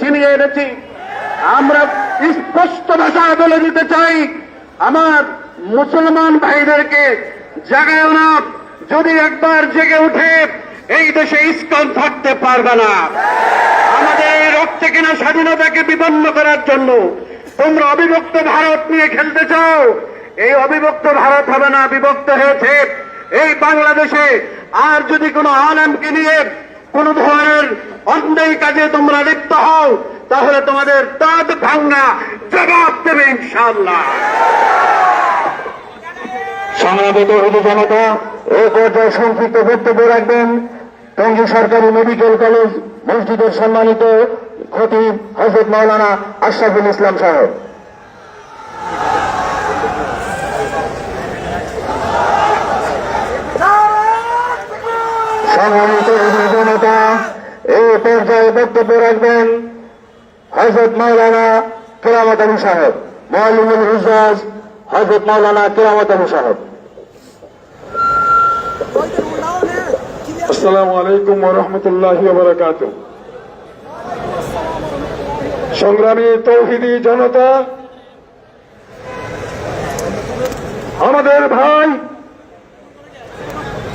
ছিনিয়ে এনেছি। আমরা স্পষ্ট ভাষায় বলে দিতে চাই, আমার মুসলমান ভাইদেরকে জাগায় না যদি একবার জেগে উঠে এই দেশে ইস্কন থাকতে পারবে না। আমাদের রক্তে কিনা স্বাধীনতাকে বিপন্ন করার জন্য তোমরা অবিভক্ত ভারত নিয়ে খেলতে চাও। এই অবিভক্ত ভারত হবে না, বিভক্ত হয়েছে। এই বাংলাদেশে আর যদি কোনো আলেমকে নিয়ে কোন ধরনের অন্যায় কাজে তোমরা লিপ্ত হও, তাহলে তোমাদের দাঁত ভাঙ্গা জবাব দেবে ইনশাআল্লাহ। সংগ্রামিত হিন্দু জনতা এই পর্যায়ে সংক্ষিপ্ত বক্তব্য রাখবেন টঙ্গী সরকারি মেডিকেল কলেজ মসজিদের সম্মানিত খতিব হজরত মাওলানা আশরাফুল ইসলাম সাহেব। সংগ্রামিত পর্যায়ে বক্তব্য রাখবেন হজরত মাওলানা কেরামত আলী সাহেব মহালিমুল হুজাজ হজরত মাওলানা কেরামত আলী সাহেব। আসসালামু আলাইকুম ওরহমতুল্লাহ বারাকাত সংগ্রামী তৌহিদি জনতা, আমাদের ভাই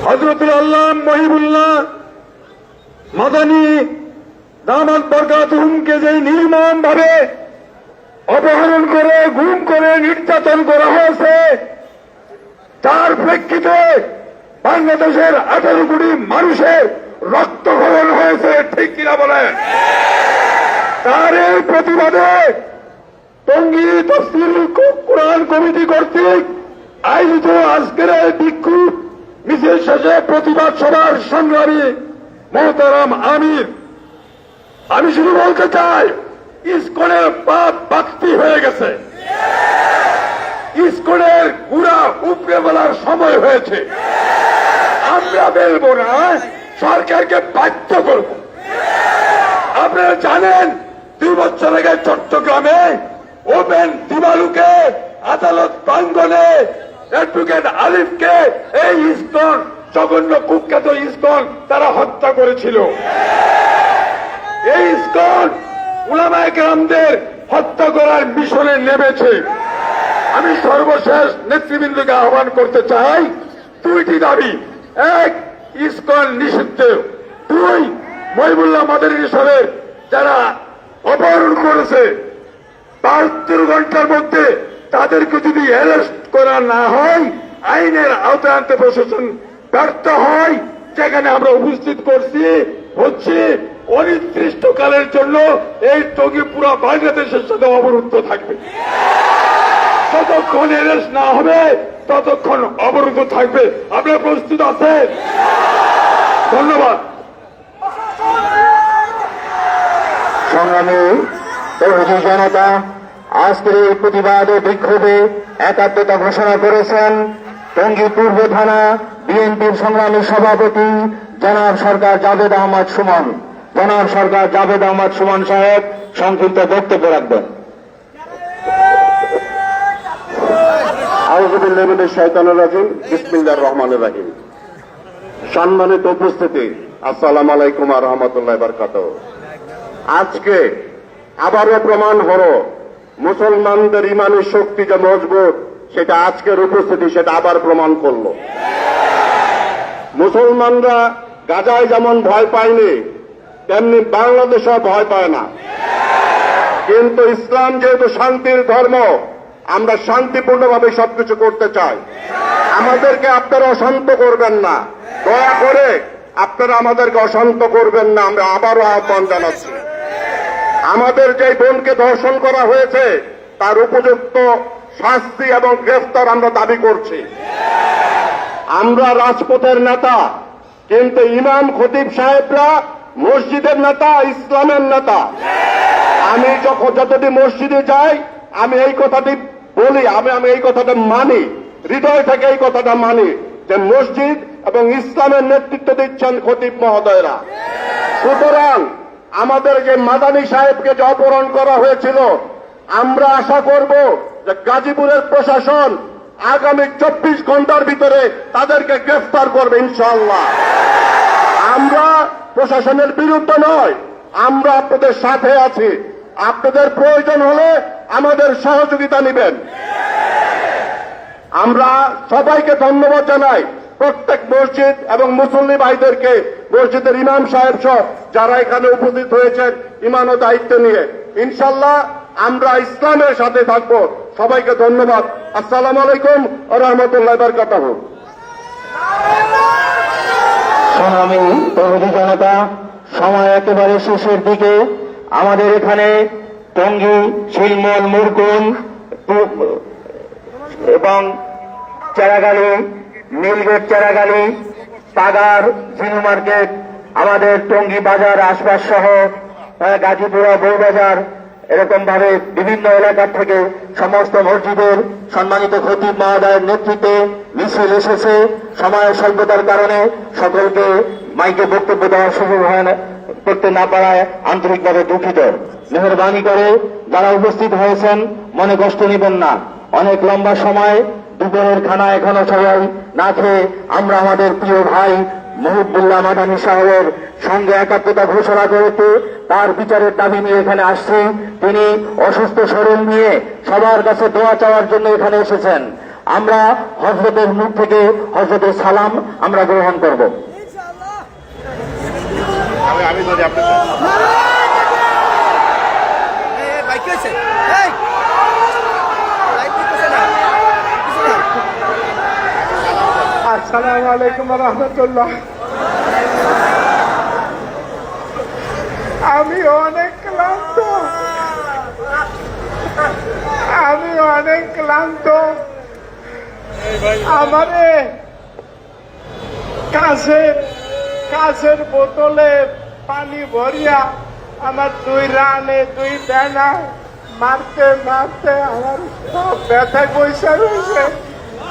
হজরতুল আল্লাহ মহিবুল্লাহ মাদানী দামাত বরকাতুহুমকে যে নির্মম ভাবে অপহরণ করে, গুম করে, নির্যাতন করা হয়েছে, তার প্রেক্ষিতে বাংলাদেশের আঠারো কোটি মানুষের রক্ত রক্তক্ষরণ হয়েছে, ঠিক কিনা বলে তার এই প্রতিবাদে টঙ্গী তফসিল কোরআন কমিটি কর্তৃক আয়োজিত আজকের এই বিক্ষোভ মিছিল শেষে প্রতিবাদ সভার সংগ্রামী মহতারাম আমির আমি শুধু বলতে চাই, ইস্কনের পাপ বাক্তি হয়ে গেছে। ইস্কনের গুড়া উপরে বলার সময় হয়েছে। আমরা বেলবো না, সরকারকে বাধ্য করব। আপনারা জানেন, দুই বছর আগে চট্টগ্রামে ওপেন দিবালুকে আদালত প্রাঙ্গনে অ্যাডভোকেট আলিফকে এই ইস্কন, জঘন্য কুখ্যাত ইস্কন, তারা হত্যা করেছিল। ইস্কন উলামায় গ্রামদের হত্যা করার মিশনে নেমেছে। আমি সর্বশেষ নেতৃবৃন্দকে আহ্বান করতে চাই, দুইটি দাবি। এক, ইস্কন নিষিদ্ধ। দুই, মহিবুল্লাহ মাদারী সাহেবের যারা অপহরণ করেছে, বাহাত্তর ঘণ্টার মধ্যে তাদেরকে যদি অ্যারেস্ট করা না হয়, আইনের আওতায় আনতে প্রশাসন ব্যর্থ হয়, যেখানে আমরা উপস্থিত করছি হচ্ছে অনির্দিষ্টকালের জন্য এই টঙ্গি পুরা বাংলাদেশের সাথে অবরুদ্ধ থাকবে। যতক্ষণ অ্যারেস্ট না হবে, ততক্ষণ অবরুদ্ধ থাকবে। আপনারা প্রস্তুত আছেন ধন্যবাদ। সংগ্রামী জনতা, আজকের এই প্রতিবাদে বিক্ষোভে একাত্মতা ঘোষণা করেছেন টঙ্গী পূর্ব থানা বিএনপির সংগ্রামী সভাপতি জনাব সরকার জাভেদ আহমদ সুমন। জনাব সরকার জাভেদ আহমদ সুমন সাহেব সংক্ষিপ্ত বক্তব্য রাখবেন। রহমানির রহিম। সম্মানিত উপস্থিতি, আসসালামু আলাইকুম ওয়া রাহমাতুল্লাহি ওয়া বারাকাতুহু। আজকে আবারও প্রমাণ হলো, মুসলমানদের ইমানের শক্তি যে মজবুত সেটা আজকের উপস্থিতি, সেটা আবার প্রমাণ করল। মুসলমানরা গাজায় যেমন ভয় পায়নি, তেমনি বাংলাদেশও ভয় পায় না। কিন্তু ইসলাম যেহেতু শান্তির ধর্ম, আমরা শান্তিপূর্ণভাবে সবকিছু করতে চাই। আমাদেরকে আপনারা অশান্ত করবেন না। দয়া করে আপনারা আমাদেরকে অশান্ত করবেন না, আমরা আবারও আহ্বান জানাচ্ছি। আমাদের যে বোনকে ধর্ষণ করা হয়েছে, তার উপযুক্ত শাস্তি এবং গ্রেফতার আমরা দাবি করছি। আমরা রাজপথের নেতা, কিন্তু ইমাম খতিব সাহেবরা মসজিদের নেতা, ইসলামের নেতা। আমি যখন যতদিন মসজিদে যাই, আমি এই কথাটি বলি, আমি আমি এই কথাটা মানি। হৃদয় থেকে এই কথাটা মানি যে মসজিদ এবং ইসলামের নেতৃত্ব দিচ্ছেন খতিব মহোদয়রা। সুতরাং আমাদের যে মাদানী সাহেবকে যে অপহরণ করা হয়েছিল, আমরা আশা করব গাজীপুরের প্রশাসন আগামী চব্বিশ ঘণ্টার ভিতরে তাদেরকে গ্রেফতার করবে ইনশাল্লাহ আমরা প্রশাসনের বিরুদ্ধে নয়, আমরা আপনাদের সাথে আছি। আপনাদের প্রয়োজন হলে আমাদের সহযোগিতা নেবেন। আমরা সবাইকে ধন্যবাদ জানাই। প্রত্যেক মসজিদ এবং মুসল্লি ভাইদেরকে, মসজিদের ইমাম সাহেব সহ যারা এখানে উপস্থিত হয়েছেন ইমান ও দায়িত্ব নিয়ে। ইনশাল্লাহ আমরা ইসলামের সাথে থাকব। সবাইকে ধন্যবাদ। আসসালাম আলাইকুম রহমতুল্লাহ বরকাতাহ। সংগ্রামী তৌহিদি জনতা, সময় একেবারে শেষের দিকে। আমাদের এখানে টঙ্গী শিলমল মুরকুন এবং চারাগালি, নীলগেট চারাগালি পাগার জিনু মার্কেট, আমাদের টঙ্গী বাজার আশপাশ সহ গাজীপুরা বউবাজার এরকম ভাবে বিভিন্ন এলাকার থেকে সমস্ত মসজিদের সম্মানিত খতিব মহাদায়ের নেতৃত্বে মিছিল এসেছে। সময়ের স্বল্পতার কারণে সকলকে মাইকে বক্তব্য দেওয়ার সুযোগ হয় না, করতে না পারায় আন্তরিকভাবে দুঃখিত। মেহরবানি করে যারা উপস্থিত হয়েছেন, মনে কষ্ট নিবেন না। অনেক লম্বা সময় দুপুরের খানা এখনও সবাই না খেয়ে আমরা আমাদের প্রিয় ভাই মহিবুল্লাহ মাদানী সাহেবের সঙ্গে একাত্মতা ঘোষণা করেছে। তার বিচারের দাবি নিয়ে এখানে আসছি। তিনি অসুস্থ শরীর নিয়ে সবার কাছে দোয়া চাওয়ার জন্য এখানে এসেছেন। আমরা হজরতের মুখ থেকে হজরতের সালাম আমরা গ্রহণ করব। আমি যদি আপনার এই বাইক কি হয়েছে এই লাইট দিতেছে না কিছু না আসসালামু আলাইকুম রহমতুল্লাহ। আমি অনেক ক্লান্ত। আমি অনেক ক্লান্ত। আমারে কাছের কাছের বোতলে পানি ভরিয়া আমার দুই রানে, দুই ডানা মারতে মারতে আমার সব ব্যথা পয়সা রয়েছে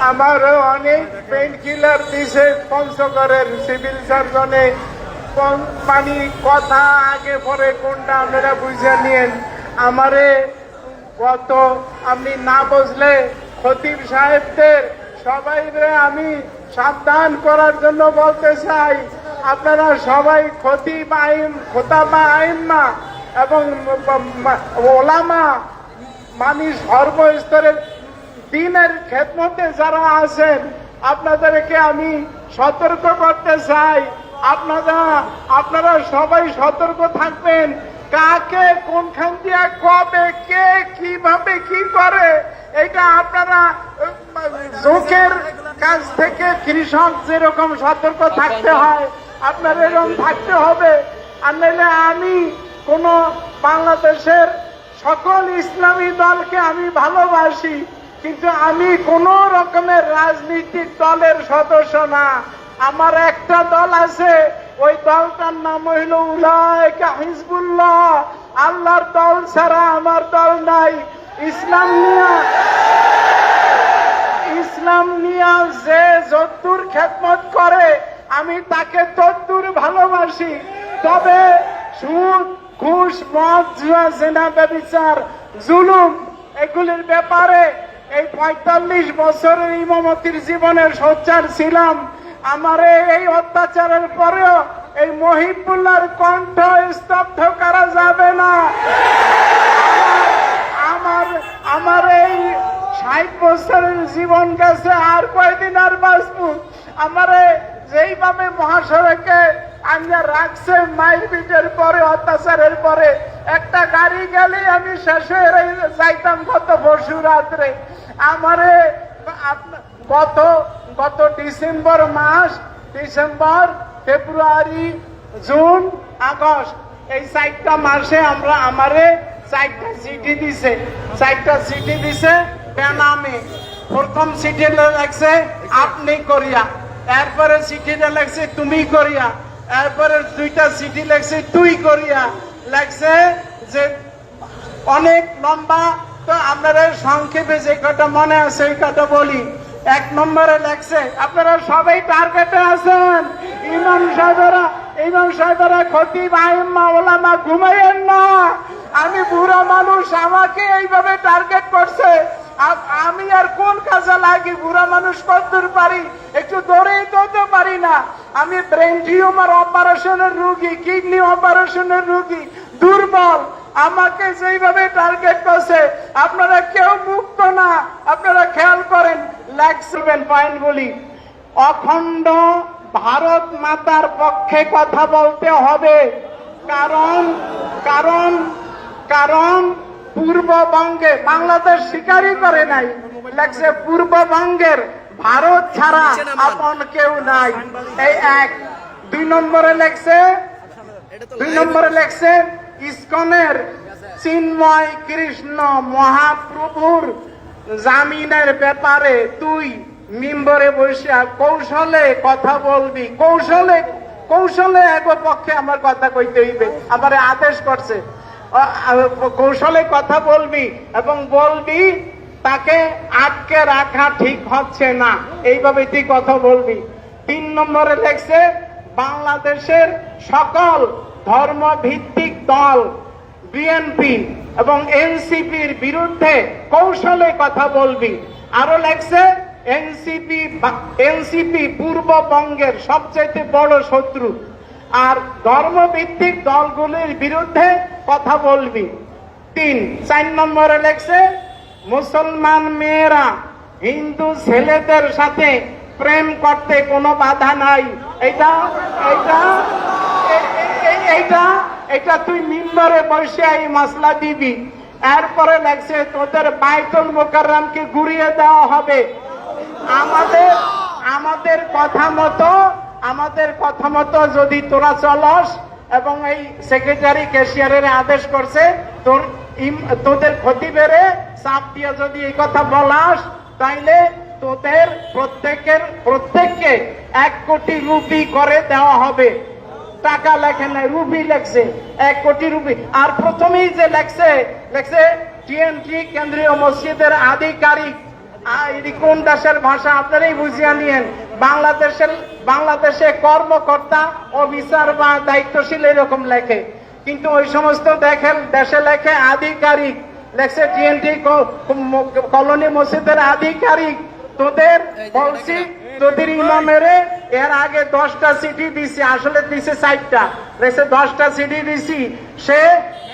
আমারও অনেক পেইন কিলার দিছে, পঞ্চগড়ের সিভিল সার্জনে মানে কথা আগে পরে কোনটা আপনারা বুঝে নিয়েন। আমারে গত আপনি না বুঝলে খতিব সাহেবদের সবাই আমি সাবধান করার জন্য বলতে চাই। আপনারা সবাই খতিব আইম খোতাবা আইম্মা এবং ওলামা মানে সর্বস্তরের দিনের খেদমতে যারা আছেন, আপনাদেরকে আমি সতর্ক করতে চাই। আপনারা আপনারা সবাই সতর্ক থাকবেন। কাকে, কোনখান দিয়ে, কবে, কে, কীভাবে, কি করে, এটা আপনারা চোখের কাছ থেকে কৃষক যেরকম সতর্ক থাকতে হয়, আপনার এরকম থাকতে হবে। আর নাহলে আমি কোন বাংলাদেশের সকল ইসলামী দলকে আমি ভালোবাসি। কিন্তু আমি কোন রকমের রাজনৈতিক দলের সদস্য না। আমার একটা দল আছে, ওই দলটার নাম হইল উলায়কা হিজবুল্লাহ। আল্লাহর দল ছাড়া আমার দল নাই। ইসলাম নিয়ে, ইসলাম নিয়া যে যদ্দুর খেদমত করে, আমি তাকে তদ্দুর ভালোবাসি। তবে সুদ, ঘুষ, মদ, জুয়া, জেনা, ব্যবিচার, জুলুম, এগুলির ব্যাপারে এই পঁয়তাল্লিশ বছরের ইমামতির জীবনের সোচ্চার ছিলাম। আমার এই অত্যাচারের পরেও এই মহিবুল্লাহর কণ্ঠ স্তব্ধ করা যাবে না। আমার আমার এই ষাট বছরের জীবন গেছে, আর কয়দিন আর বাঁচবো? আমারে যেইভাবে মহাসড়কে আনিয়া রাখছে মাইল বিটের পরে, অত্যাচারের পরে, একটা গাড়ি গেলে আমি শেষ হয়ে যাইতাম গত পরশু রাত্রে। আমারে গত গত ডিসেম্বর মাস, ডিসেম্বর, ফেব্রুয়ারি, জুন, আগস্ট, এই চারটা মাসে আমরা আমারে চারটা চিঠি দিছে। চারটা চিঠি দিছে বেনামে। প্রথম চিঠিটা লাগছে আপনি করিয়া। এরপরে চিঠিটা লাগছে তুমি করিয়া। এরপরে দুইটা চিঠি লাগছে তুই করিয়া। লাগছে যে অনেক লম্বা তো আপনারা সংক্ষেপে যে কথা মনে আছে এই কথা বলি। এক নম্বরে লেখছে, আপনারা সবাই টার্গেটে আছেন। ইমাম সাহেবরা ইমাম সাহেবরা ক্ষতি আইম্মা ওলামা ঘুমাইয়েন না। আমি বুড়া মানুষ, আমাকে এইভাবে টার্গেট করছে। আমি আর কোন কাজে লাগি? বুড়া মানুষ কতদূর পারি? একটু দৌড়েই দৌড়তে পারি না। আমি ব্রেন টিউমার অপারেশনের রুগী কিডনি অপারেশনের রুগী, দুর্বল। আমাকে যেইভাবে টার্গেট করছে, আপনারা কেউ মুক্ত না। আপনারা খেয়াল করেন ল্যাক্সিভেন পয়েন্ট বলি অখণ্ড ভারত মাতার পক্ষে কথা বলতে হবে। কারণ কারণ কারণ পূর্ববঙ্গে বাংলাদেশ স্বীকারই করে নাই। লেখছে, পূর্ববঙ্গের ভারত ছাড়া আপন কেউ নাই। এই এক, দুই নম্বরে লেখছে, দুই নম্বরে লেখছে, ইস্কনের চিন্ময় কৃষ্ণ মহাপ্রভুর জামিনের ব্যাপারে তুই মিম্বরে বসে কৌশলে কথা বলবি। কৌশলে কৌশলে এক পক্ষে আমার কথা কইতে হইবে। আমার আদেশ করছে কৌশলে কথা বলবি এবং বলবি, তাকে আটকে রাখা ঠিক হচ্ছে না। এইভাবে তুই কথা বলবি। তিন নম্বরে লেখছে বাংলাদেশের সকল ধর্মভিত্তিক দল বিএনপি এবং এনসিপির বিরুদ্ধে কৌশলে কথা বলবি। আরও লেখছে এনসিপি এনসিপি পূর্ববঙ্গের সবচেয়ে বড় শত্রু। আর ধর্মভিত্তিক দলগুলির বিরুদ্ধে কথা বলবি। তিন, চার নম্বরে লেখছে, মুসলমান মেয়েরা হিন্দু ছেলেদের সাথে প্রেম করতে কোনো বাধা নাই। এটা এটা এইটা এটা তুই মিম্বরে বসে এই মশলা দিবি। এরপরে লাগছে তোদের বাইতুল মোকাররামকে ঘুরিয়ে দেওয়া হবে। আমাদের আমাদের কথা মতো আমাদের কথা মতো যদি তোরা চলস এবং এই সেক্রেটারি ক্যাশিয়ারের আদেশ করছে, তোর তোদের ক্ষতি বেড়ে চাপ দিয়ে যদি এই কথা বলাস, তাইলে তোদের প্রত্যেকের, প্রত্যেককে এক কোটি রুপি করে দেওয়া হবে। টাকা লেখে নাই, রুপি লেখছে, এক কোটি রুপি। আর প্রথমেই যে লেখছে লেখছে টিএনটি কেন্দ্রীয় মসজিদের আধিকারিক এটি কোন দেশের ভাষা আপনারাই বুঝিয়া নিয়েন। বাংলাদেশের বাংলাদেশে কর্মকর্তা অফিসার বা দায়িত্বশীল এরকম লেখে। কিন্তু ওই সমস্ত দেখেন দেশে লেখে আধিকারিক। লেখছে টিএনটি কলোনি মসজিদের আধিকারিক। তোদের বলছি তোদের ইমামেরে এর আগে দশটা সিটি দিছি, আসলে দিছে চারটা রেসে দশটা সিটি দিছি, সে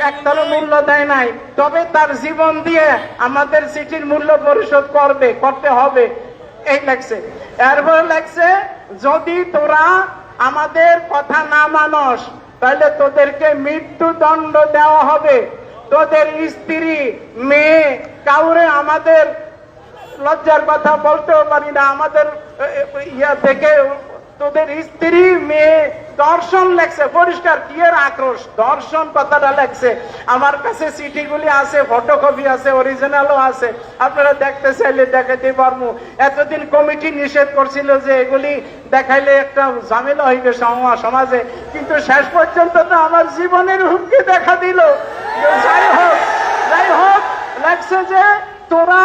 একটারও মূল্য দেয় নাই। তবে তার জীবন দিয়ে আমাদের সিটির মূল্য পরিশোধ করবে, করতে হবে। এই লাগছে এরপর লাগছে যদি তোরা আমাদের কথা না মানস, তাহলে তোদেরকে মৃত্যুদণ্ড দেওয়া হবে। তোদের স্ত্রী, মেয়ে, কাউরে আমাদের লজ্জার কথা বলতেও পারি না। আমাদের ইয়া থেকে তোদের স্ত্রী, মেয়ে দর্শন লেখছে। পরিষ্কার, কি এর আক্রোশ? দর্শন কথাটা লেখছে। আমার কাছে চিঠিগুলি আছে ফটোকপি আছে অরিজিনালও আছে। আপনারা দেখতে চাইলে দেখাতে পারব। এতদিন কমিটি নিষেধ করছিল যে এগুলি দেখাইলে একটা ঝামেলা হইবে সম- সমাজে। কিন্তু শেষ পর্যন্ত তো আমার জীবনের হুমকি দেখা দিল। যাই হোক যাই হোক লাগছে যে তোরা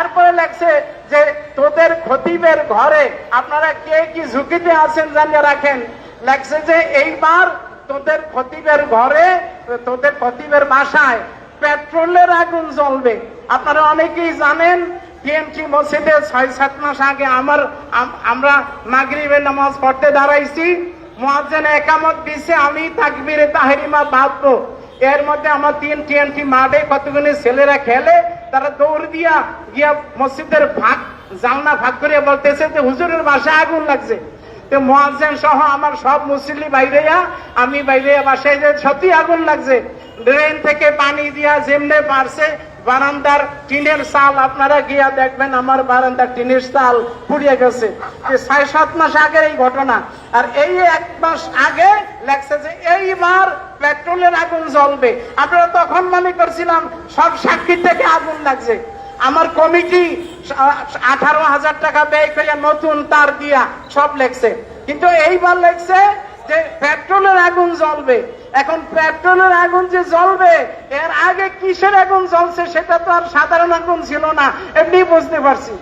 এরপরে লাগছে যে তোদের খতিবের ঘরে, আপনারা কে কি ঝুঁকিতে আছেন জানিয়ে রাখেন। লাগছে যে এইবার তোদের খতিবের ঘরে, তোদের খতিবের বাসায় পেট্রোলের আগুন জ্বলবে। আপনারা অনেকেই জানেন টিএমসি মসজিদে ছয়, সাত মাস আগে আমার আমরা মাগরিবের নামাজ পড়তে দাঁড়াইছি। মহাজেন একামত দিছে, আমি তাকবিরে তাহারিমা বাঁধবো। এর মধ্যে আমার তিন টিএনটি মাঠে কতগুলি ছেলেরা খেলে, তারা দৌড় দিয়া গিয়া মসজিদের ভাগ, জালনা ভাগ করে বলতেছে যে, হুজুরের বাসায় আগুন লাগছে। তো সহ আমার সব মুসলিম বাইরেয়া, আমি বাইরে বাসায় যে, সত্যি আগুন লাগছে। ড্রেন থেকে পানি দিয়া যেমনে পারছে বারান্দার টিনের চাল, আপনারা গিয়া দেখবেন আমার বারান্দার টিনের চাল পুড়িয়ে গেছে। যে ছয়, সাত মাস আগের এই ঘটনা। আর এই এক মাস আগে লেখছে যে এইবার পেট্রোলের আগুন জ্বলবে। আপনারা তখন মনে করছিলাম, সব সাক্ষী থেকে আগুন লাগছে। আমার কমিটি আঠারো হাজার টাকা ব্যয় করে নতুন তার দিয়া সব লেখছে। কিন্তু এইবার লেখছে যে পেট্রোলের আগুন জ্বলবে। এখন পেট্রোলের আগুন যে জ্বলবে, এর আগে কিসের আগুন জ্বলছে সেটা তো আর সাধারণ আগুন ছিল না এমনি বুঝতে পারছি।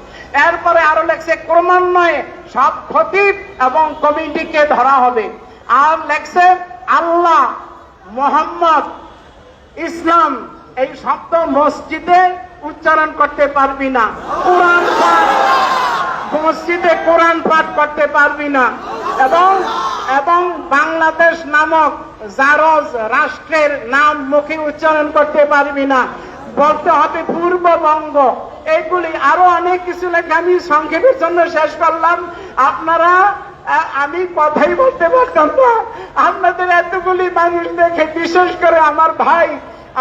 এরপরে আরও লেখছে, ক্রমান্বয়ে সব খতিব এবং কমিটিকে ধরা হবে। আর লেখছে, আল্লাহ মোহাম্মদ ইসলাম এই শব্দ মসজিদে উচ্চারণ করতে পারবি না। কোরআন মসজিদে কোরআন পাঠ করতে পারবি না। এবং এবং বাংলাদেশ নামক জারজ রাষ্ট্রের নাম মুখে উচ্চারণ করতে পারবি না। বলতে হবে পূর্ববঙ্গ। এইগুলি আরও অনেক কিছু লেখা আমি সংক্ষেপের জন্য শেষ করলাম। আপনারা আমি কথাই বলতে পারতাম না। আপনাদের এতগুলি মানুষ দেখে, বিশেষ করে আমার ভাই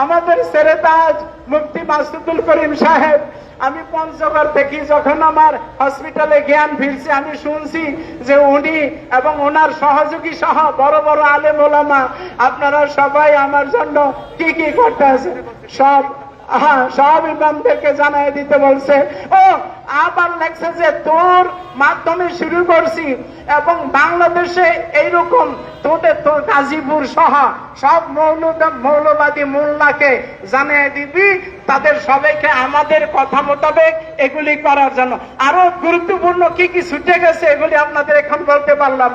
আমাদের সেরেতাজ মুফতি মাসুদুল করিম সাহেব, আমি পঞ্চগড় থেকে যখন আমার হসপিটালে জ্ঞান ফিরছে, আমি শুনছি যে উনি এবং ওনার সহযোগী সহ বড় বড় আলেম ওলামা, আপনারা সবাই আমার জন্য কি কি করতে আছে সব হ্যাঁ সব ইমামদেরকে জানাই দিতে বলছে। ও আবার লেখছে যে তোর মাধ্যমে শুরু করছি এবং বাংলাদেশে এইরকম তোদের তোর গাজীপুর সহ সব মৌলদ, মৌলবাদী মোল্লাকে জানিয়ে দিবি, তাদের সবাইকে আমাদের কথা মোতাবেক এগুলি করার জন্য আরও গুরুত্বপূর্ণ কি কি ছুটে গেছে, এগুলি আপনাদের এখন বলতে পারলাম।